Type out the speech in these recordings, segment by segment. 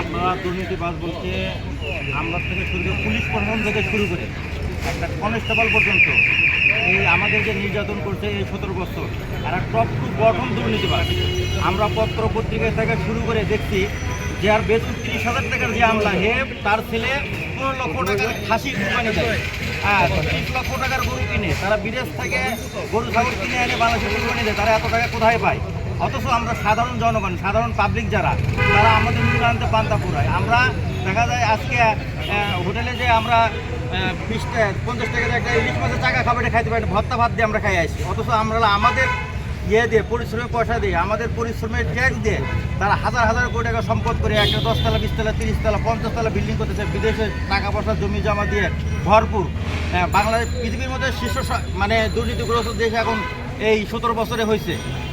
আপনারা দুর্নীতিবাজ বলতে আমরা থেকে শুরু করে পুলিশ প্রশাসন থেকে শুরু করে একটা কনস্টেবল পর্যন্ত এই আমাদের যে নির্যাতন করছে এই সতেরো বছর এরা টপ টু বটম দুর্নীতিবাজ। আমরা পত্র পত্রিকা থেকে শুরু করে দেখছি যে আর বেতন তিরিশ হাজার টাকার যে আমলা, হে তার ছেলে পনেরো লক্ষ টাকার খাসি কোরবানি দেয় হ্যাঁ তিরিশ লক্ষ টাকার গরু কিনে তারা বিদেশ থেকে গরু ছাগল কিনে এনে বাংলাদেশে কোরবানি দেয় তারা এত টাকা কোথায় পায়? অথচ আমরা সাধারণ জনগণ সাধারণ পাবলিক যারা তারা আমাদের মূল্যায়নতে পান্তা পুরায় আমরা দেখা যায় আজকে হোটেলে যে আমরা বিশ পঞ্চাশ টাকা একটা ইলিশ মাছের টাকা খাবারে খাইতে পারি না, ভর্তা ভাত দিয়ে আমরা খাই আসি। অথচ আমরা আমাদের ইয়ে দিয়ে পরিশ্রমের পয়সা দিয়ে আমাদের পরিশ্রমের ট্যাক্স দিয়ে তারা হাজার হাজার কোটি টাকা সম্পদ করে একটা দশতলা বিশতলা তিরিশতলা পঞ্চাশতলা বিল্ডিং করতেছে বিদেশে টাকা পয়সা জমি জমা দিয়ে ভরপুর। হ্যাঁ, বাংলাদেশ পৃথিবীর মধ্যে শীর্ষ মানে দুর্নীতিগ্রস্ত দেশ এখন এই সতেরো বছরে হয়েছে।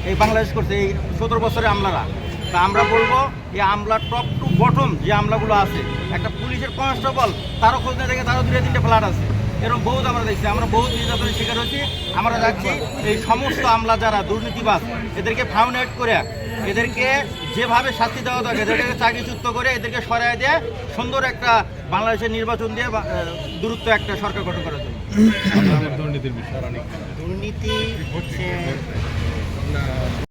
এই বাংলাদেশ করছে এই সতেরো বছরে আমলারা। তা আমরা বলব এই আমলা টপ টু বটম যে আমলাগুলো আছে একটা পুলিশের কনস্টেবল তারও খোঁজ না দেখে তারও দুটো তিনটে ফ্ল্যাট আছে। এরকম বহুত আমরা দেখছি। আমরা বহুত নির্যাতনের শিকার হয়েছি। আমরা যাচ্ছি এই সমস্ত আমলা যারা দুর্নীতিবাজ এদেরকে ফাউন্ড করে এদেরকে যেভাবে শাস্তি দেওয়া দরকার এদেরকে চাকরিচ্যুত করে এদেরকে সরাই দিয়ে সুন্দর একটা বাংলাদেশের নির্বাচন দিয়ে দূরত্ব একটা সরকার গঠন করার জন্য। দুর্নীতির বিষয় দুর্নীতি হচ্ছে